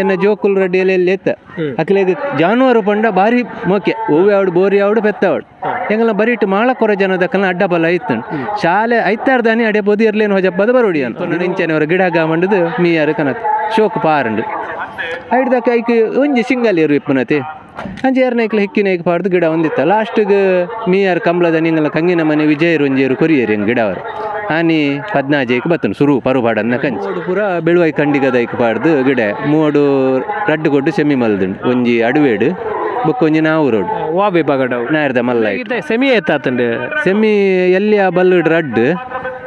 ಎನ್ನ ಜೋಕುಲ್ ರೆಡ್ಡಿ ಎಲ್ಲಿ ಎತ್ತ? ಅಕ್ಲೆಗ್ ಜಾನುವಾರು ಪಂಡ ಬಾರಿ ಮೊಕೆ ಹೂವೆ ಅವಡು ಬೋರಿ ಆವಡು ಪೆತ್ತವಡು ಹೆಂಗಲ್ಲ ಬರೀಟ್ ಮಾಳ ಕೊರ ಜನದಕ್ಕಲ ಅಡ್ಡ ಬಲ ಇತ್ತು ಶಾಲೆ ಐತಾರ್ದಾನಿ ಅಡೆ ಬೋದಿ ಇರ್ಲೇನು ಹೊಜಪ್ಪದ ಬರೋಡಿ ಅಂತ ನಿಂಚೆನವರ ಗಿಡ ಮೀ ಮೀಯಾರು ಕನತ್. ಶೋಕ್ ಪಾರಂಡು. ಐಡ್ದಕ್ಕ ಐಕ್ ಒಂಜಿ ಸಿಂಗಲ್ ಇರು ಇಪ್ಪನತೆ. ಅಂಚೆ ಎರನೈಕ್ಲ ಹಿಕ್ಕಿನ ಪಾಡ್ದು ಗಿಡ ಒಂದಿತ್ತ. ಲಾಸ್ಟ್ಗೆ ಮೀಯಾರು ಕಂಬಳದ ನಿಂಗಲ ಕಂಗಿನ ಮನೆ ವಿಜಯರು ಒಂಜೇರು ಕೊರಿಯರು ಹೆಂಗ್ ಗಿಡ ಅವರು ಆನಿ ಪದ್ನಾಜೈಕ್ ಬತ್ತನು ಸುರು ಪರುಬಾಡನ್ನ ಕಂಚ. ಪೂರ ಬೆಳುವೈ ಕಂಡಿಗದ ಐಕ್ ಪಾಡ್ದು ಗಿಡ. ಮೂಡು ರಡ್ಡು ಕೊಟ್ಟು ಸೆಮಿ ಮಲ್ದುಂಡು. ಒಂಜಿ ಅಡುವೇಡು ಬೊಕ್ಕೊಂಜಿ ನಾವು ರೋಡ್. ವಾಬೆ ಬಗಡ ನಾಯರ್ದ ಮಲ್ಲ ಸೆಮಿ ಎತ್ತಾತಂಡು? ಸೆಮಿ ಎಲ್ಲಿ ಆ ಬಲ್ಲುಡ್ ರಡ್ಡು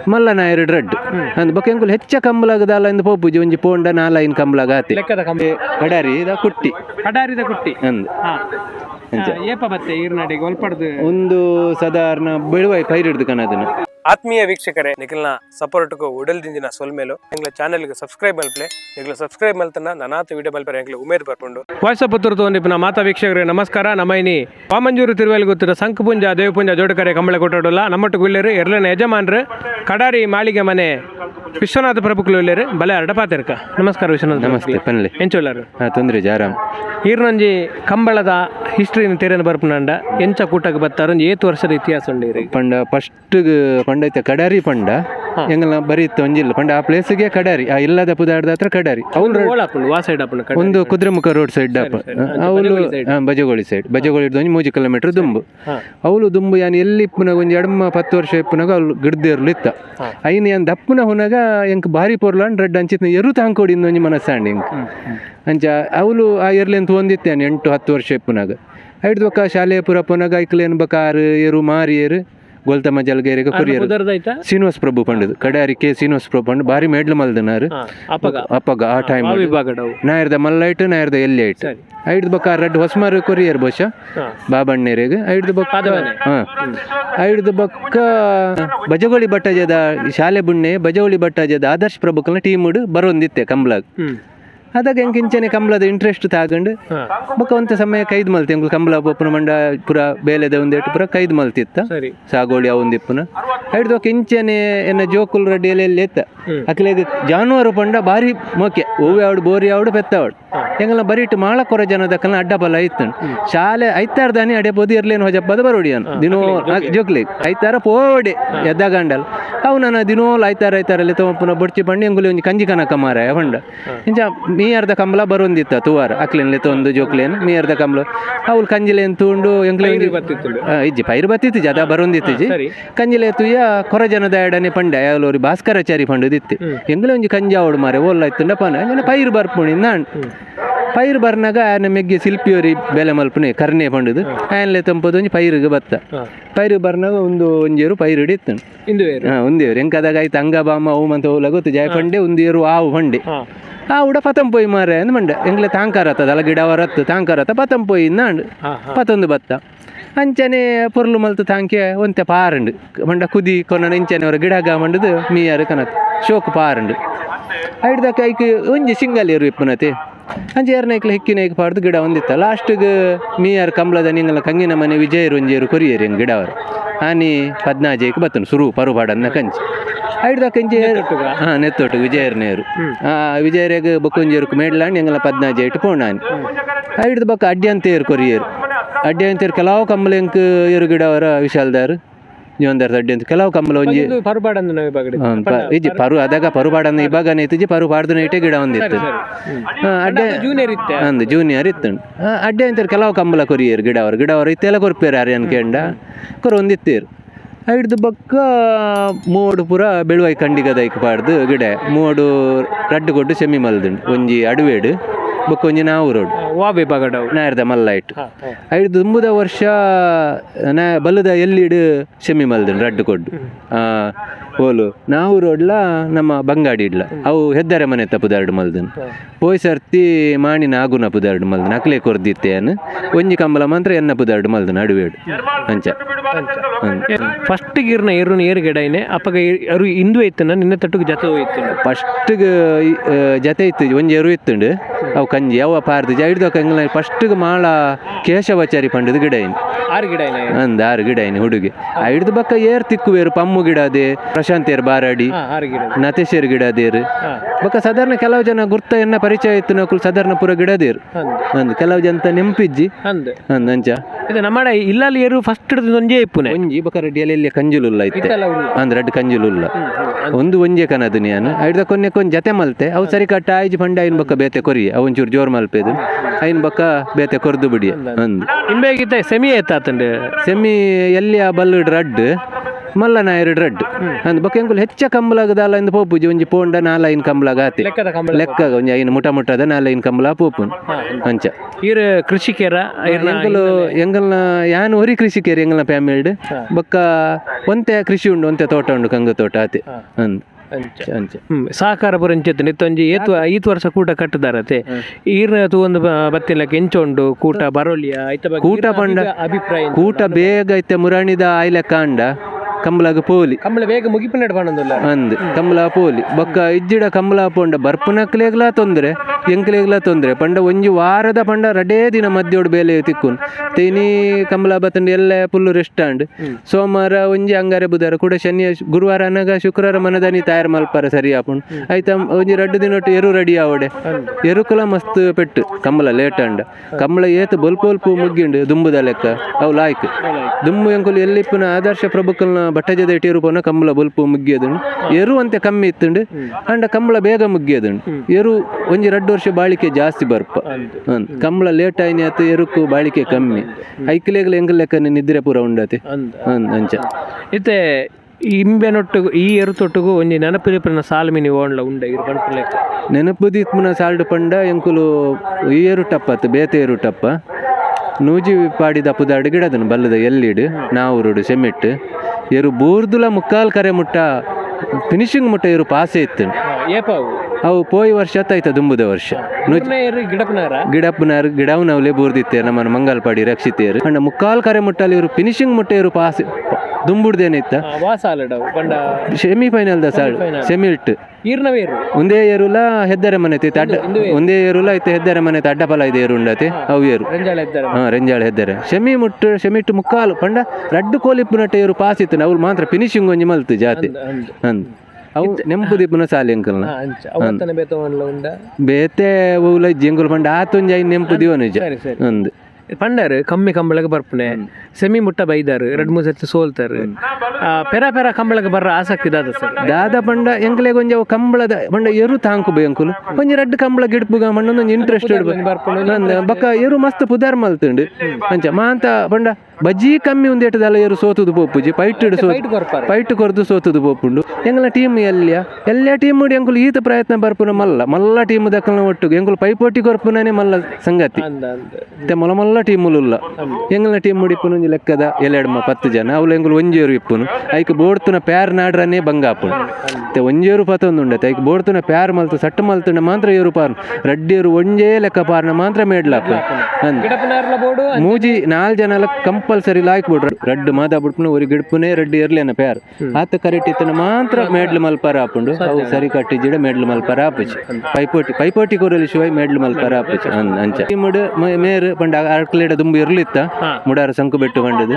ಮಲ್ಲ ನಾಯರ್ಡ್ ರಡ್ಡ್ ಅಂದ್ ಬೊಕ್ಕ ಎಂಕುಲು ಹೆಚ್ಚ ಕಂಬಲಾಗದಲ್ಲ ಇಂದು ಪೋಪುಜಿ ಒಂಜಿ ಪೋಂಡ ನಾಲೈನ್ ಕಂಬಲಾಗ ಆತಿ. ಲೆಕ್ಕದ ಕಂಬ. ಕಡಾರಿ ದ ಕುಟ್ಟಿ. ಕಡಾರಿದ ಕುಟ್ಟಿ. ಅಂದ್ ಏಪ ಬತ್ತೆ ಈರ್ನಾಡಿಗೆ ಒಲ್ಪಡ್ದು? ಒಂದು ಸಾಧಾರಣ ಬೆಳುವೈ ಪೈರಿಡ್ದು ಕನದನು ಆತ್ಮೀಯ ವೀಕ್ಷಕರೇ ನಿಖಿಲ್ನ ಸಪೋರ್ಟ್ಗೂ ಉಡಲ್ದಿಂದಿನ ಸೊಲ್ಮೇಲು ಎಂಗ್ಲ ಚಾನೆಲ್ಗೆ ಸಬ್ಸ್ಕ್ರೈಬ್ ಮಲ್ಪಲೆ ನಿಖಿಲ್ ಸಬ್ಸ್ಕ್ರೈಬ್ ಮಲ್ತನ ನನಾತ ವಿಡಿಯೋ ಮಲ್ಪರೆ ಎಂಗ್ಲ ಉಮೇದ್ ಬರ್ಕೊಂಡು. ವಾಯ್ಸ್ ಪುತ್ರ ತಗೊಂಡಿಪ್ಪ ಮಾತಾ ವೀಕ್ಷಕರೇ ನಮಸ್ಕಾರ ನಮೈನಿ. ವಾಮಂಜೂರು ತಿರುವಲ್ಲಿ ಗೊತ್ತಿರೋ ಸಂಕಪುಂಜ ದೇವಪುಂಜ ಜೋಡಕರೆ ಕಂಬಳ ಕೊಟ್ಟೋಡಲ್ಲ ನಮ್ಮಟ್ಟು ಗುಲ್ಲೇರು ಎರಡನೇ ಯಜಮಾನ್ರು ಕಡಾರಿ ಮಾಳಿಗೆ ಮನೆ ವಿಶ್ವನಾಥ ಪ್ರಭುಕ್ಲು ಉಳ್ಳೇರು ಬಲೆ ಅಡಪಾತಿರ್ಕ ನಮಸ್ಕಾರ ವಿಶ್ವನಾಥ ನಮಸ್ತೆ ಪನ್ಲೆ. ಎಂಚೊಲ್ಲರು ಹಾ ತೊಂದ್ರೆ ಜಾರಾಮ್. ಈರ್ನೊಂಜಿ ಕಂಬಳದ ಹಿಸ್ಟ್ರಿನ ತೆರೆನ ಬರ್ಪನಂಡ ಎಂಚ ಕೂಟಕ್ಕೆ ಬತ್ತಾರ ಒಂದು ಏತು ವರ್ಷದ ಇತಿಹಾಸ ಉಂಡು ಪಂಡ ಫಸ್ಟ್ ಪಂಡೈತೆ ಕಡಾರಿ ಪಂಡ. ಹೆಂಗಲ್ಲ ಬರಿ ಒಂಜಿಲ್ಲ ಪಂಡ ಆ ಪ್ಲೇಸ್ಗೆ ಕಡಾರಿ. ಆ ಇಲ್ಲದ ಪುದಾಡ್ದ ಹತ್ರ ಕಡಾರಿ. ಕಡೆ ಒಂದು ಕುದ್ರೆಮುಖ ರೋಡ್ ಸೈಡ್ ಅಪ್ಪ. ಅವಳು ಬಜಗೋಳಿ ಸೈಡ್ ಬಜಗೋಳಿ ಒಂಜಿ ಮೂಜಿ ಕಿಲೋಮೀಟರ್ ದುಂಬು. ಅವಳು ದುಂಬು ಯಾನ್ ಎಲ್ಲಿ ಇಪ್ಪುನಾಗ ಒಂದು ಎಡಮ ಪತ್ತು ವರ್ಷ ಇಪ್ಪುನಾಗ ಅವ್ಳು ಗಿಡ್ದೇರ್ಲು ಇತ್ತ ಐನ್ ಯಾನ್ ದಪ್ಪನ ಹುನಾಗ ಎಂಕ್ ಬಾರಿ ಪೊರ್ಲಾಂಡ್ ರೆಡ್ ಅಂಚಿತ್ನ ಎರು ತಾಂಕೋಡಿ ಒಂಜಿ ಮನಸ್ಸಾಂಡ್ ಎಂಕ್ ಅಂಚ ಅವಳು ಆ ಎರ್ಲೆಂತ ಒಂದಿತ್ತೇನೆ ಎಂಟು ಹತ್ತು ವರ್ಷ ಇಪ್ಪುನಾಗ. ಐಡ್ದು ಬಕ್ಕ ಶಾಲೆ ಪುರ ಪುನಗ ಐಕ್ಲೇನ್ ಬಕಾರ ಏರು ಮಾರಿ ಏರು. ಗೊಲ್ತಮ್ಮ ಜಲ್ಗೇರಿಗೆ ಕೊರಿಯರ್. ಶ್ರೀನಿವಾಸ್ ಪ್ರಭು ಪಂಡದು ಕಡಾರಿ ಕೆ ಶ್ರೀನಿವಾಸ್ ಪ್ರಭು ಪಂಡು ಬಾರಿ ಮೇಡ್ಲು ಮಲ್ದನಾರು. ಅಪ್ಪಗ ಆ ಟೈಮ್ ನಾಯರ್ದ ಮಲ್ಲೈಟ್ ನಾಯರ್ದ ಎಲ್ಲಿ ಐಟ್ ಐಡ್ ಐಡ್ದು ಬಕ್ಕ ರಡ್ ಹೊಸಮಾರು ಕೊರಿಯರ್ ಬಹುಶಃ. ಬಾಬಣ್ಣೇರಿಗೆ. ಐಡ್ದು ಬಕ್ಕ. ಹಾ. ಐಡ್ದು ಬಕ್ಕ ಬಜಗೋಳಿ ಭಟ್ಟಜದ ಶಾಲೆ ಬುಣ್ಣೆ ಬಜಗೋಳಿ ಭಟ್ಟಜದ ಆದರ್ಶ್ ಪ್ರಭುಕಲ್ನ ಟೀಮ್ ಬರೋಂದಿತ್ತೆ ಕಂಬ್ಲಾಗ್ ಅದಾಗ ಹೆಂಗೆ ಇಂಚನೆ ಕಂಬಳದ ಇಂಟ್ರೆಸ್ಟ್ ತಗೊಂಡು. ಬೊಕ್ಕ ಒಂತ ಸಮಯ ಕೈದ್ ಮಲ್ತಿ ಎಂಗ್ಲು ಕಂಬಳ ಪೊಪ್ಪುನ ಮಂಡ ಪುರ ಬೇಲೆದ ಒಂದೇಟು ಪುರ ಕೈದ್ ಮಲ್ತಿತ್ತ. ಸಾಗೋಳಿ ಅವಂದಿಪ್ಪುನ ಹಿಡ್ದು ಕಿಂಚನೆ ಎನ್ನ ಜೋಕುಲ್ ರೆಡ್ಡಿ ಎಲ್ಲಿ ಎತ್ತ. ಅಕ್ಕಲೆ ಅಕ್ಲೆಗ್ ಜಾನುವಾರು ಪಂಡ ಬಾರಿ ಮೋಕೆ ಹೂವೆ ಅವಳು ಬೋರಿ ಅವಳು ಪೆತ್ತವಡು ಹೆಂಗಲ್ಲ ಬರೀಟ್ ಮಾಳ ಕೊರ ಕಲ್ಲ ಅಡ್ಡ ಬಲ ಇತ್ತು ಶಾಲೆ ಐತಾರ್ದಾನಿ ಅಡೆ ಬೋದಿ ಇರ್ಲೇನು ಹೊಜಪ್ಪದ ಬರೋಡಿ ಅನ್ ದಿನೋ ಜೋಕ್ಲಿ ಐತಾರ ಪೋಡಿ ಎದ್ದಗಂಡಲ್ ಅವು ನನ್ನ ದಿನೋಲ್ ಐತಾರ ಐತಾರಲ್ಲಿ ಪುನಃ ಬಡ್ಚಿ ಪಂಡಿ ಎಂಗುಲಿ ಒಂಜಿ ಕಂಜಿ ಕನಕ ಮಾರಾಯ ಹೊಂಡ ಇಂಚ ಮೀ ಅರ್ಧ ಕಂಬಳ ಬರೊಂದಿತ್ತ ತುವಾರ ಅಕ್ಲೆನ್ಲೆ ತೊಂದು ಜೋಕ್ಲೇನ್ ಮೀ ಅರ್ಧ ಕಂಬಳ. ಅವ್ಲು ಕಂಜಿಲೇನ್ ತೂಂಡು ಆ, ಇಜ್ಜಿ ಪೈರು ಬತ್ತಿತ್ತು ಜದ ಬರೊಂದಿತ್ತು ಜಿ ಕಂಜಿಲೆ ತುಯ್ಯ ಕೊರ ಜನದ ಎಡನೆ ಪಂಡೆ ಅವಲೋರಿ ಭಾಸ್ಕರಾಚಾರಿ ಪಂಡು ದಿತ್ತಿ ಎಂಗ್ಲೆ ಒಂಜಿ ಕಂಜಿ ಅವಡು ಮಾರೆ ಓಲ್ಲ ಇತ್ತುಂಡ ಪನ ಪೈರು ಬರ್ಪುಣಿ ನಾನ್. ಪೈರು ಬರ್ನಾಗ ನಮಗೆ ಮೆಗ್ಗೆ ಶಿಲ್ಪಿಯೋರಿ ಬೆಲೆ ಮಲ್ಪನೆ ಕರ್ನೆ ಪಂಡದು. ಆಯನ್ಲೆ ತಂಪದು ಒಂಜಿ ಪೈರುಗೆ ಬತ್ತ. ಪೈರು ಬರ್ನಾಗ ಒಂದು ಒಂಜೇರು ಪೈರು ಹಿಡಿತ್ತು. ಹಾಂ ಒಂದೇವ್ರು ಎಂಕದಾಗ ಆಯ್ತು? ಅಂಗ ಬಾಮ ಅವು ಮಂತ ಹೋಲ ಗೊತ್ತು ಜಾಯ್ ಪಂಡೆ ಒಂದೇರು ಆವು ಪಂಡೆ. ಆ ಉಡ ಪತಂ ಪೊಯ್ ಮಾರೆ ಅಂದ್ ಮಂಡೆ. ಎಂಗ್ಲೆ ತಾಂಕಾರತ್ತದಲ್ಲ ಗಿಡ ಹೊರತ್ತು ತಾಂಕಾರತ್ತ ಪತಂ ಪೋಯಿ ನಾಂಡು ಪತೊಂದು ಬತ್ತ ಅಂಚನೆ ಪೊರ್ಲು ಮಲ್ತು ತಾಂಕೆ ಒಂತೆ ಪಾರಂಡು. ಮಂಡ ಕುದಿ ಕೊನ ಇಂಚನೆ ಅವರ ಗಿಡಗ ಮಂಡದು ಮೀಯಾರು ಕನತ್. ಶೋಕ್ ಪಾರಂಡು. ಐಡ್ದಕ್ಕ ಐಕ್ ಒಂಜಿ ಸಿಂಗಲ್ ಏರು ಇಪ್ಪುನತೆ. ಅಂಚೆ ಎರನೈಕ್ಲ ಹಿಕ್ಕಿನ ಪಾಡ್ದು ಗಿಡ ಒಂದಿತ್ತ ಲಾಸ್ಟ್ಗೆ ಮೀಯರ್ ಕಂಬಳದ ನಿಂಗಲ ಕಂಗಿನ ಮನೆ ವಿಜಯರು ಒಂಜೇರು ಕೊರಿಯರಿ ಹೆಂಗ್ ಗಿಡ ಅವರು. ಹಾನಿ ಪದ್ನಾಜೇಕ್ ಬತ್ತನು ಸುರು ಪರುಬಾಡನ್ನ ಕಂಚಿ. ಐಡ್ದ ಕಂಜೆ ಹಾಂ ನೆತ್ತೊಟ್ಟು ವಿಜಯರ್ನೇರು. ಆ ವಿಜಯರೇಗ ಬೊಕ್ಕೊಂಜೇರು ಮೇಡ್ಲಾಂಡ್ ಎಂಗಲ ಪದ್ನಾಜಿ ಐಟ್ ಪೋಣಾನಿ. ಐಡ್ದು ಬಕ್ಕ ಅಡ್ಯಂತೇರು ಕೊರಿಯರು. ಅಡ್ಯಂತೇರು ಕೆಲವು ಕಂಬಲೆಂಕ್ ಏರು ಗಿಡ ಅವರ ವಿಶಾಲ್ದಾರ್. ಜೀವಂದಾರ್ ಅಂತ ಕೆಲವು ಕಂಬಲ ಒಂಜಿ ಇದು ಪರ್ಬಾಡಂದು ನಾವು ವಿಭಾಗಡಿ ಹ್ಮ್, ಪ- ಇಜ್ಜಿ ಪರು ಅದಾಗ ಪರು ಪಾಡನ್ನ ಇವಾಗ ಇತ್ತಿಜಿ ಪರು ಪಾಡ್ದನ ನೈಟೆ ಗಿಡ ಒಂದಿತ್ತು. ಅಡ್ಡೆ ಜೂನಿಯರ್ ಇತ್ತೆ. ಅಂದ್ ಜೂನಿಯರ್ ಇತ್ತು ಅಡ್ಡೆ ಅಂತಾರೆ ಕೆಲವು ಕಂಬಲ ಕೊರಿಯರ್ ಗಿಡ ಅವರು ಗಿಡ ಅವರು ಇತ್ತೆಲ್ಲ ಕೊರ್ಪೇರು ಯಾರು ಅನ್ಕೊಂಡ ಕೊರ ಒಂದಿತ್ತೇರು. ಹಿಡ್ದು ಬಕ್ಕ ಮೋಡು ಪೂರ ಬೆಳುವಾಯಿ ಕಂಡಿಗದ ಐಕ್ ಪಾಡ್ದು ಗಿಡ. ಮೋಡು ರಡ್ಡು ಕೊಟ್ಟು ಸೆಮಿ ಮಲ್ದುಂಡು ಒಂಜಿ ಅಡುವೇಡು. ಬೊಕ್ಕ ಒಂಜಿ ನಾವು ರೋಡ್ ವಾಬೆ ಪಗಡ ನಾಯರ್ದ ಹಾ ಐದು ದುಂಬುದ ವರ್ಷ ನಾ ಬಲ್ಲದ ಎಲ್ಲಿಡು? ಸೆಮಿ ಮಲ್ದನ್ ರಡ್ಡು ಕೊಡ್ಡು ಆ, ಓಲು ನಾವು ರೋಡ್ಲ ನಮ್ಮ ಬಂಗಾಡಿ ಇಡ್ಲ. ಅವು ಹೆದ್ದಾರೆ ಮನೆ ತಪ್ಪುದಾರ್ಡು ಮಲ್ದನ್. ಪೋಯ್ ಸರ್ತಿ ಮಾಣಿನ ಆಗುನ ಪುದಾರ್ಡು ಮಲ್ದನ್. ಅಕ್ಲೆ ಕೊರ್ದಿತ್ತೇನು. ಒಂಜಿ ಕಂಬಲ ಮಾತ್ರ ಎನ್ನ ಪುದಾರ್ಡು ಮಲ್ದನ್ ಅಡುವೇಡು ಅಂಚ. ಫಸ್ಟ್ ಗಿರ್ನ ಏರು ಏರು ಗಿಡನೆ ಅಪ್ಪಗ ಅರು ಇಂದು ಐತನ ನಿನ್ನ ತಟ್ಟುಗೆ ಜತೆ ಹೋಯ್ತು ಫಸ್ಟ್ಗೆ ಜತೆ ಇತ್ತು ಒಂಜಿ ಎರು ಇತ್ತುಂಡು. ಅವು ಕಂಜಿ ಅವ ಪಾರ್ದು ಜೈಡ್ದು ಕಂಗ್ಲ ಫಸ್ಟ್ಗೆ ಮಾಳ ಕೇಶವಚಾರಿ ಪಂಡದ ಗಿಡ ಆರು ಗಿಡ ಅಂದ ಆರು ಗಿಡ ಹುಡುಗಿ. ಐಡ್ದು ಬಕ್ಕ ಏರ್ ತಿಕ್ಕುವೇರು ಪಮ್ಮು ಗಿಡ ಅದೇ. ಪ್ರಶಾಂತಿಯರ್ ಬಾರಾಡಿ ನತೇಶರ್ ಬಕ ಅದೇರು ಹಾ. ಬೊಕ್ಕ ಸಾಧಾರಣ ಕೆಲವು ಜನ ಗುರ್ತ ಎನ್ನ ಪರಿಚಯ ಇತ್ತು ನಕುಲು ಸಾಧಾರಣ ಪೂರ ಗಿಡದೇರ್. ಅಂದ್ ಕೆಲವು ಜನ ನೆಂಪಿಜ್ಜಿ. ಅಂದ್ ಅಂಚ ಇದು ನಮ್ಮಡ ಇಲ್ಲಲ್ಲಿ ಏರು ಫಸ್ಟ್ ಒಂಜೇ ಇಪ್ಪುನೆ ಒಂಜಿ ಬೊಕ ರೆಡ್ಡಿಯಲ್ಲಿ ಎಲ್ಲಿ ಕಂಜುಲುಲ್ಲ ಇತ್ತೆ. ಇತ್ತಲ್ಲ ಉಳ್ಳ. ಅಂದ್ ರೆಡ್ ಕಂಜುಲುಲ್ಲ. ಒಂದು ಒಂಜೆ ಕನದು ನಾನು. ಐಡ್ದ ಕೊನೆ ಕೊನ್ ಜತೆ ಮಲ್ತೆ. ಅವು ಸರಿ ಕಟ್ಟ ಆಯ್ಜಿ ಪಂಡ ಐನ್ ಬೊಕ್ಕ ಬೇತೆ ಕೊರಿ. ಅವೊಂಚೂರು ಜೋರ್ ಮಲ್ಪೇದು. ಐನ್ ಬಕ ಬೇತೆ ಕೊರ್ದು ಬಿಡಿ. ಅಂದ್ ಇನ್ಬೇಕಿತ್ತ ಸೆಮಿ ಎತ್ತಾತಂಡು. ಸೆಮಿ ಎಲ್ಲಿ ಆ ಬಲ್ಲುಡ್ ರಡ್ ಮಲ್ಲನ ನಾಯರ್ ರಡ್ ಅಂದ್ ಬೊಕ್ಕ ಎಂಕುಲು ಹೆಚ್ಚ ಕಂಬಲಾಗದಲ್ಲ ಇಂದ ಪೋಪುಜಿ ಒಂಜಿ ಪೋಂಡ ನಾಲ ಐನ್ ಕಂಬಲಾಗ ಆತಿ. ಲೆಕ್ಕದ ಲೆಕ್ಕ ಒಂಜಿ ಐನ್ ಮುಟ ಮುಟ್ಟದ ನಾಲ ಐನ್ ಕಂಬಲ ಪೋಪುನ್. ಅಂಚ. ಈರ್ ಕೃಷಿಕೇರ ಎಂಕುಲು ಎಂಗಲ್ನ ಯಾನ್ ಒರಿ ಕೃಷಿಕೇರಿ ಎಂಗಲ್ನ ಫ್ಯಾಮಿಲ್ಡ್ ಬೊಕ್ಕ ಒಂತೆ ಕೃಷಿ ಉಂಡು ಒಂತೆ ತೋಟ ಉಂಡು ಕಂಗು ತೋಟ ಆತಿ. ಅಂದ್. ಸಹಕಾರ ಪುರಂಚೆತ್ ನಿತ್ತೊಂಜಿ ಏತ್ ಈತ್ ವರ್ಷ ಕೂಟ ಕಟ್ಟದಾರತೆ ಈರ್ನ ಒಂದು ಬತ್ತಿಲಕ್ಕೆ ಎಂಚೊಂಡು ಕೂಟ ಬರೋಲಿಯ ಐತ ಕೂಟ ಪಂಡ. ಅಭಿಪ್ರಾಯ ಕೂಟ ಬೇಗ ಐತೆ ಮುರಾಣಿದ ಆಯ್ಲೆ ಕಾಂಡ ಕಂಬಲಾಗ ಪೋಲಿ ಕಂಬಳ ಬೇಗ ಮುಗಿಪಿನಡ್ ಬಣ್ಣದಲ್ಲ ಅಂದ್ ಕಮಲ ಪೋಲಿ ಬೊಕ್ಕ ಇಜ್ಜಿಡ ಕಮಲ ಪೋಂಡ ಬರ್ಪುನಕ್ಲೆಗ್ಲ ತೊಂದ್ರೆ. ಎಂಕ್ಲೆಗ್ಲ ತೊಂದರೆ. ಪಂಡ ಒಂಜಿ ವಾರದ ಪಂಡ ರಡೇ ದಿನ ಮಧ್ಯೋಡು ಬೇಲೆ ತಿಕ್ಕುನ್. ತೇನಿ ಕಮಲ ಬತ್ತಂಡ ಎಲ್ಲ ಫುಲ್ಲು ರೆಸ್ಟಾಂಡ್ ಸೋಮವಾರ ಒಂಜಿ ಅಂಗಾರೆ ಬುಧಾರ ಕೂಡ ಶನಿ ಗುರುವಾರ ಅನಗ ಶುಕ್ರವಾರ ಮನದಾನಿ ತಯಾರು ಮಲ್ಪಾರ ಸರಿ ಆಪುಂಡು ಆಯ್ತ ಒಂಜಿ ರಡ್ಡು ದಿನ ಒಟ್ಟು ಎರು ರೆಡಿ ಆವಡೆ. ಎರುಕುಲ ಮಸ್ತ್ ಪೆಟ್ಟು ಕಮಲ ಲೇಟ್ ಅಂಡ ಕಮಲ ಏತ್ ಬೊಲ್ಪ ಬೊಲ್ಪ ಮುಗ್ಗಿಂಡು ದುಂಬುದ ಲೆಕ್ಕ. ಅವು ಲಾಯ್ಕ್. ದುಂಬು ಎಂಕುಲು ಎಲ್ಲಿಪ್ಪುನ ಆದರ್ಶ ಪ್ರಭುಕಲ್ನ ಬಟ್ಟಜದ ಇಟ್ಟಿರು ಪೋನ ಕಂಬಳ ಬೊಲ್ಪು ಮುಗ್ಗಿಯದುಂಡು. ಎರು ಅಂತೆ ಕಮ್ಮಿ ಇತ್ತುಂಡು. ಅಂಡ ಕಂಬಳ ಬೇಗ ಮುಗ್ಗಿಯದುಂಡು. ಎರು ಒಂಜಿ ರಡ್ಡು ವರ್ಷ ಬಾಳಿಕೆ ಜಾಸ್ತಿ ಬರ್ಪ. ಕಂಬಳ ಲೇಟ್ ಆಯ್ನಿ ಅಥವಾ ಎರುಕು ಬಾಳಿಕೆ ಕಮ್ಮಿ. ಐಕ್ಲೇಗ್ಲ ಹೆಂಗ್ ಲೆಕ್ಕನೆ ನಿದ್ರೆ ಪೂರ ಉಂಡತಿ? ಅಂಚ. ಇತ್ತೆ ಇಂಬೆನೊಟ್ಟಿಗೂ ಈ ಎರುತೊಟ್ಟಿಗೂ ಒಂಜಿ ಒಂದು ಸಾಲ್ಮಿನಿ ಓಣ್ಲ ಉಂಡ ಇರು ಲೆಕ್ಕ. ನೆನಪು ದೀಪನ ಸಾಲ್ಡ್ ಪಂಡ ಎಂಕುಲು ಈ ಏರು ಟಪ್ಪತ್ತು ಬೇತೆ ಏರು ಟಪ್ಪ ನೂಜಿ ಪಾಡಿದ ಪುದಾಡ್ ಗಿಡದನು ಬಲ್ಲದ ಎಲ್ಲಿಡು ನಾವುರುಡು ಸೆಮೆಟ್ ಏರು ಬೂರ್ದುಲ ಮುಕ್ಕಾಲ್ ಕರೆ ಮುಟ್ಟ ಫಿನಿಶಿಂಗ್ ಮುಟ್ಟ ಇರು ಪಾಸೆ ಇತ್ತು ಏಪಾವು. ಅವು ಪೋಯ್ ವರ್ಷ ಆಯ್ತ ದುಂಬುದ ವರ್ಷ? ಗಿಡಪ್ಪನಾರ್ ಗಿಡವನವ್ಲೆ ಬೂರ್ದಿತ್ತೆ ನಮ್ಮನ್ನು ಮಂಗಲ್ಪಾಡಿ ರಕ್ಷಿತೆಯರು ಅಣ್ಣ ಮುಕ್ಕಾಲ್ ಕರೆ ಮುಟ್ಟಲ್ಲಿ ಇವರು ಫಿನಿಶಿಂಗ್ ಮುಟ್ಟ ಇವರು ಪಾಸ್ ದುಂಬುಡ್ದೇನಿತ್ತ? ಸೆಮಿ ಫೈನಲ್ ದ ಸಾಲ್ ಸೆಮಿ ಈರ್ನವೇರು ಒಂದೇ ಏರುಲ ಹೆದ್ದಾರೆ ಮನೆ ಐತಿ ಅಡ್ಡ ಒಂದೇ ಏರುಲ ಐತೆ ಹೆದ್ದರೆ ಮನೆ ಅಡ್ಡ ಫಲ ಇದೆ ಏರು ಉಂಡತಿ ಅವು ಏರು. ಹಾ ರೆಂಜಾಳ ಹೆದ್ದಾರೆ. ಸೆಮಿ ಮುಟ್ಟು ಸೆಮಿಟ್ಟು ಮುಕ್ಕಾಲು ಪಂಡ ರಡ್ಡು ಕೋಲಿಪ್ಪು ನಟ ಇವರು ಪಾಸ್ ಇತ್ತು ಅವ್ರು ಮಾತ್ರ ಫಿನಿಶಿಂಗ್ ಒಂಜಿ ಮಲ್ತು ಜಾತಿ. ಅಂದ್. ಅವು ನೆಂಪು ದಿಪ್ಪುನ ಸಾಲಿ ಅಂಕಲ್ನ? ಹಾ, ಅಂಚ. ಅವತ್ತನ ಉಂಡ? ಬೇತೆ ಅವುಲ ಜಂಗುಲ್ ಪಂಡ ಆತೊಂಜಿ ಐನ್ ನೆಂಪು ದಿವ ನಿಜ ಸರಿ ಸರಿ. ಅಂದ್ ಪಂಡಾರು ಕಮ್ಮಿ ಕಂಬಳಕ್ಕೆ ಬರ್ಪುನೆ ಸೆಮಿ ಮುಟ್ಟ ಬೈದಾರು ಎರಡು ಮೂರು ಸತಿ ಸೋಲ್ತಾರೆ. ಪೆರ ಪೆರ ಕಂಬಳಕ್ಕೆ ಬರ ಆಸಕ್ತಿ ದಾದ ಸರ್. ದಾದ ಪಂಡ ಎಂಕ್ಲೆಗ್ ಒಂಜಿ ಅವು ಕಂಬಳದ ಪಂಡ ಎರು ತಾಂಕು ಬೇಂಕುಲು ಒಂಜಿ ರಡ್ಡು ಕಂಬಳ ಗಿಡ್ಪುಗ ಮಂಡ ಒಂಜಿ ಇಂಟ್ರೆಸ್ಟ್ ಬಕ್ಕ ಎರು ಮಸ್ತ್ ಪುದಾರ್ ಮಲ್ತುಂಡು. ಅಂಚ ಮಾಂತ ಪಂಡ ಬಜ್ಜಿ ಕಮ್ಮಿ ಒಂದು ಎಟ್ಟದಲ್ಲ ಎರು ಸೋತುದು ಪೋಪುಜಿ ಪೈಟ್ ಸೋತು ಪೈಟ್ ಕೊರ್ದು ಸೋತುದು ಪೋಪುಂಡು. ಎಂಗ್ಲ ಟೀಮ್ ಎಲ್ಲಿಯ ಎಲ್ಲ ಟೀಮ್ ಮುಡಿ ಎಂಕುಲು ಈತ ಪ್ರಯತ್ನ ಬರ್ಪುನ ಮಲ್ಲ. ಮಲ್ಲ ಟೀಮ್ ದಕ್ಕಲ್ನ ಒಟ್ಟು ಎಂಕುಲು ಪೈಪೋಟಿ ಕೊರ್ಪುನನೆ ಮಲ್ಲ ಸಂಗತಿ. ಮತ್ತೆ ಮೊಲ ಮಲ್ಲ ಟೀಮುಲುಲ್ಲ. ಎಂಗ್ಲ ಟೀಮ್ ಮುಡಿಪುನು ಒಂಜಿ ಲೆಕ್ಕದ ಎಲೆಡ್ಮ ಪತ್ತು ಜನ. ಅವಳು ಎಂಗುಲು ಒಂಜೇರು ಇಪ್ಪುನು. ಐಕ್ ಬೋಡ್ತುನ ಪ್ಯಾರ್ ನಾಡ್ರನೆ ಬಂಗಾಪುನು. ಮತ್ತೆ ಒಂಜೇರು ಪತ್ತೊಂದು ಉಂಡತೆ. ಐಕ್ ಬೋಡ್ತುನ ಪ್ಯಾರ್ ಮಲ್ತು ಸಟ್ಟು ಮಲ್ತುಂಡ ಮಾತ್ರ ಏರು ಪಾರ್ನು. ರಡ್ಡೇರು ಒಂಜೇ ಲೆಕ್ಕ ಪಾರ್ನ ಮಾತ್ರ ಮೇಡ್ಲಾಪ ಅಂದ್ ಗಿಡಪನಾರ್ಲ ಮೂಜಿ ನಾಲ್ ಜನ ಕಂಪಲ್ಸರಿ ಲಾಯ್ಕ್ ಬಿಡ್ರು. ರಡ್ಡು ಮಾದ ಬಿಡ್ಪುನ ಒರಿ ಗಿಡ್ಪುನೆ ರಡ್ಡು ಇರ್ಲಿನ ಪ್ಯಾರ್. ಆತ ಕರೆಕ್ಟ್ ಇತ್ತನ ಮಾತ್ರ ಮೇಡ್ಲ್ ಮಲ್ಪಾರ ಆಪುಂಡು ಅವು ಸರಿ ಕಟ್ಟಿಜಿಡ ಮೇಡ್ಲ್ ಮಲ್ಪಾರ ಆಪುಜಿ ಪೈಪೋಟಿ ಪೈಪೋಟಿ ಕೊರಲಿ ಶಿವಾಯ್ ಮೇಡ್ಲ್ ಮಲ್ಪಾರ ಅಂದ್ ಅಂಚ. ಮೇರ್ ಪಂಡ ಆರ್ಕ್ಲೇಡ ದುಂಬು ಇರ್ಲಿತ್ತ. ಮುಡಾರ ಸಂಕು ಬೆಟ್ಟು ಬಂಡದು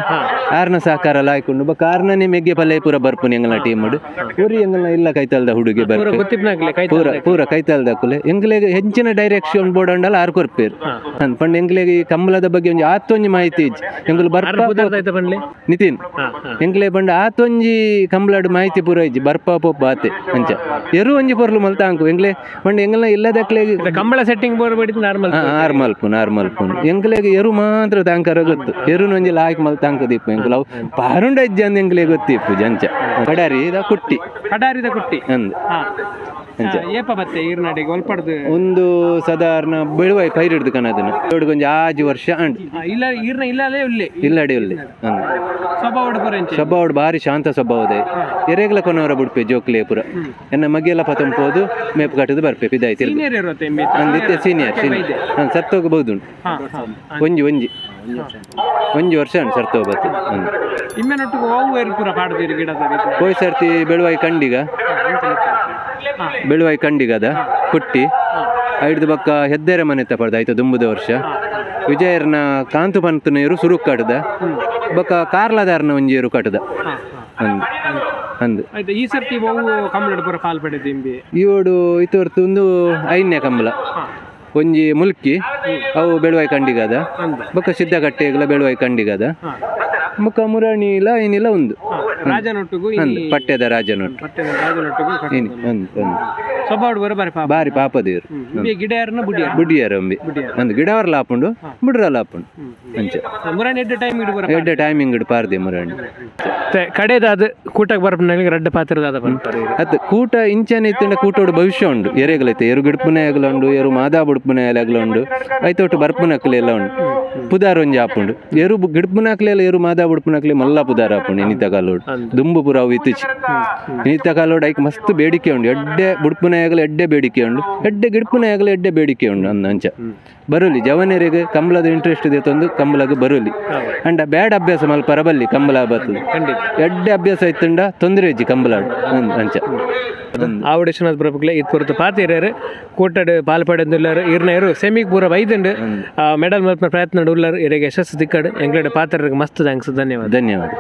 ಆರ್ನ ಸಹಕಾರ ಲಾಯ್ಕೊಂಡು ಬ ಕಾರ್ನನೆ ಮೆಗ್ಗೆ ಪಲ್ಲೆ ಪೂರ ಬರ್ಪುನಿ ಎಂಗಲ ಟೀಮ್ ಮುಡ್ ಊರಿ ಎಂಗಲ ಇಲ್ಲ ಕೈತಲ್ದ ಹುಡುಗಿ ಪೂರ ಬರ್ಪು. ಪೂರ ಪೂರ ಕೈತಲ್ದ ಕುಲೆ. ಎಂಗ್ಲೆಗ್ ಹೆಂಚಿನ ಡೈರೆಕ್ಷನ್ ಬೋರ್ಡ್ ಅಂಡಲ್ಲ ಆರ್ ಕೊರ್ಪೇರು ಅಂದ್ ಪಂಡ ಎಂಗ್ಲೆಗ್ ಈ ಕಂಬಳದ ಬಗ್ಗೆ ಒಂಜಿ ಆತೊಂಜಿ ಮಾಹಿತಿ ಇಜ್ಜಿ. ಎಂಗುಲು ಬರ್ಪ ನಿತಿನ್ ಎಂಕ್ಲೆ ಬಂಡ ಆತೊಂಜಿ ಕಂಬಳಡ್ ಮಾಹಿತಿ ಪೂರ ಇಜ್ಜಿ. ಬರ್ಪ ಪೊಪ್ಪ ಆತೆ ಅಂಚ. ಎರು ಒಂಜಿ ಪೊರ್ಲು ಮಲ್ತ ಅಂಕು ಎಂಗ್ಲೆ ಬಂಡ ಎಂಗ್ಲ ಇಲ್ಲದಕ್ಲೆ ಕಂಬಳ ಸೆಟ್ಟಿಂಗ್ ಬೋರ್ ಬಡಿದ್ ನಾರ್ಮಲ್ ಆರ್ ಪುನ್ ಆರ್ ಪುನ್. ಎರು ಮಾತ್ರ ತಾಂಕರ ಗೊತ್ತು. ಎರು ಒಂಜಿ ಲಾಯ್ಕ್ ಮಲ್ ತಂಕ ದೀಪ ಎಂಕುಲ ಅವು ಪಾರುಂಡ ಇಜ್ಜಿ ಅಂದ್ ಎಂಕ್ಲೆ ಗೊತ್ತಿಪ್ಪು ಜಂಚ. ಕಡಾರಿ ದ ಕುಟ್ಟಿ. ಕಡಾರಿದ ಕುಟ್ಟಿ. ಅಂದ್. ಹಾ, ಏಪ ಬತ್ತೆ ಈರ್ನಾಡಿಗೆ ಒಲ್ಪಡ್ದು? ಒಂದು ಸಾಧಾರಣ ಬೆಳುವಾಯಿ ಪೈರ್ ಹಿಡ್ದು ಕನದನ ಕೊಂಚ ಆಜು ವರ್ಷ ಅಂಡ್. ಇಲ್ಲ ಈರ್ನ ಇಲ್ಲಲೇ ಉಲ್ಲಿ. ಇಲ್ಲಡಿ ಉಲ್ಲಿ. ಅಂದ್. ಸ್ವಭಾವ ಭಾರಿ ಶಾಂತ ಸ್ವಭಾವದ ಎರೆಗ್ಲ ಕೊನವರ ಬಿಡ್ಪೆ ಜೋಕ್ಲೆ ಪುರ. ಎನ್ನ ಮಗೆಲ್ಲ ಪತಂಪೋದು ಮೇಪ್ ಕಟ್ಟದು ಬರ್ಪೆ ಪಿದಾಯ್ತಿರ್ ಸೀನಿಯರ್ ಇರುತ್ತೆ ಎಂಬಿ ಅಂದಿತ್ತೆ ಸೀನಿಯರ್ ಸೀನಿಯರ್ ಸತ್ತೋಗಬಹುದು ಒಂಜಿ ಒಂಜಿ ಒಂಜಿ ವರ್ಷ ಉಂಟು ಸತ್ತೋಗ್ಬತ್ತು ಅಂದ್ ಇಮ್ಮೆನೊಟ್ಟಿಗೆ ಹೋಗು ಏರು ಪೂರ ಪಾಡ್ದಿರಿ ಗಿಡದ ರೀತಿ ಹೋಯ್ ಸರ್ತಿ ಬೆಳುವಾಯಿ ಕಂಡಿಗ. ಬೆಳುವಾಯಿ ಕಂಡಿಗದ ಕುಟ್ಟಿ. ಐಡ್ದು ಬಕ್ಕ ಹೆದ್ದೇರೆ ಮನೆ ತಪಡ್ದ ಆಯ್ತು ದುಂಬುದ ವರ್ಷ. ವಿಜಯರ್ನ ಕಾಂತು ಪಂತನೇರು ಸುರು ಕಟ್ಟದ ಬೊಕ್ಕ ಕಾರ್ಲದಾರ್ನ ಒಂಜೇರು ಕಟ್ಟದ ಅಂದ್ ಅಂದು ಆಯ್ತು ಈ ಸರ್ತಿ ಅವು ಕಂಬಳ ಪೂರ ಪಾಲ್ ಪಡೆದಿಂಬಿ. ಇವಡು ಇತ್ತು ಒಂದು ಐನ್ಯ ಕಂಬಳ ಒಂಜಿ ಮುಲ್ಕಿ ಅವು ಬೆಳುವಾಯಿ ಕಂಡಿಗದ. ಬೊಕ್ಕ ಸಿದ್ದಗಟ್ಟೆಗಳ ಬೆಳುವಾಯಿ ಕಂಡಿಗದ. ಮುಖ ಮುರಾಣಿ ಇಲ್ಲ ಏನಿಲ್ಲ ಒಂದು ರಾಜನೊಟ್ಟಿಗೂ ಅಂದ್ ಪಟ್ಟೆದ ರಾಜನೊಟ್ಟು. ಪಟ್ಟೆದ ರಾಜನೊಟ್ಟಿಗೂ ಏನಿ ಅಂದ್ ಅಂದ್ ಸ್ವಭಾವ ಬರ ಬಾರಿ ಪಾಪ. ಬಾರಿ ಪಾಪದೇರು ಇಂಬಿ ಗಿಡ ಯಾರನ್ನ ಬುಡಿ ಬುಡ್ಡಿಯಾರ ಅಂದ್ ಗಿಡವರ್ಲ ಹಾಪುಂಡು ಬುಡ್ರಲ್ಲ ಹಾಪುಂಡು ಅಂಚೆ. ಮುರಾನ್ ಎಡ್ಡೆ ಟೈಮ್ ಇಡು ಬರ ಎಡ್ಡೆ ಟೈಮಿಂಗ್ ಇಡು ಪಾರ್ದೆ ಮುರಾಣಿ. ಅದು ಕೂಟಕ್ಕೆ ಬರಪ್ಪ ರಡ್ಡ ಪಾತ್ರದಾದ ಬರ್ತಾರೆ ಅತ್ ಕೂಟ ಇಂಚನೆ ಇತ್ತಿಂಡ ಕೂಟೋಡು ಭವಿಷ್ಯ ಉಂಡು ಎರೆಗಳೈತೆ ಎರು ಗಿಡ್ಪುನೆ ಆಗಲ ಉಂಡು ಎರು ಮಾದಾ ಬುಡ್ಪುನೆ ಆಗಲ ಉಂಡು ಐತೊಟ್ಟು ಬರ್ಪುನಕ್ಲೆ ಎಲ್ಲ ಉಂಡು ಪುದಾರ ಒಂಜಿ ಆಪುಂಡು. ಎರು ಬು- ಗಿಡ್ಪುನಕ್ಲೆ ಎಲ್ಲ ಎರು ಮಾದಾ ಬುಡ್ಪುನಕ್ಲೆ ಮಲ್ಲ ಪುದಾರ ಆಪುಂಡು ಇನಿತ ಕಾಲೋಡು. ದುಂಬು ಪುರ ಅವು ಇತ್ತಿಚಿ ಇನಿತ ಕಾಲೋಡು ಐಕ್ ಮಸ್ತ್ ಬೇಡಿಕೆ ಉಂಡು ಎಡ್ಡೆ ಬುಡ್ಪುನ ಆಗಲ ಎಡ್ಡೆ ಬೇಡಿಕೆ ಉಂಡು ಎಡ್ಡೆ ಗಿಡ್ಪುನ ಆಗಲ ಎಡ್ಡೆ ಬೇಡಿಕೆ ಉಂಡು ಅಂದ ಅಂಚ. ಬರುಲಿ ಜವನರಿಗೆ ಕಂಬಳದ ಇಂಟ್ರೆಸ್ಟ್ ಇದೆ ತಂದು ಕಂಬಳಗ ಬರುಲಿ. ಅಂಡ ಬ್ಯಾಡ್ ಅಭ್ಯಾಸ ಮಲ್ಪರ ಪರಬಲ್ಲಿ ಕಂಬಳ ಬರ್ತದೆ. ಖಂಡಿತ. ಎಡ್ಡೆ ಅಭ್ಯಾಸ ಇತ್ತಂಡ ತೊಂದರೆ ಇಜ್ಜಿ ಕಂಬಳ ಅಂಚ. ಆ ಆವಡೇಶನಾಥ್ ಬರಬೇಕಲ್ಲ ಇದು ಪೂರತ್ತು ಪಾತಿರ್ಯಾರು ಕೂಟಡ್ ಇರ್ನ ಇರ್ನೇರು ಸೆಮಿಗೆ ಪೂರ ಬೈದಂಡು. ಮೆಡಲ್ ಮಲ್ಪನ ಪ್ರಯತ್ನ ಉಳ್ಳಾರು ಇರಿಗೆ ಯಶಸ್ಸು ದಿಕ್ಕಡು ಎಂಗ್ಲಡ್ ಪಾತ್ರರಿಗೆ ಮಸ್ತ್ ಥ್ಯಾಂಕ್ಸ್ ಧನ್ಯವಾದ. ಧನ್ಯವಾದ.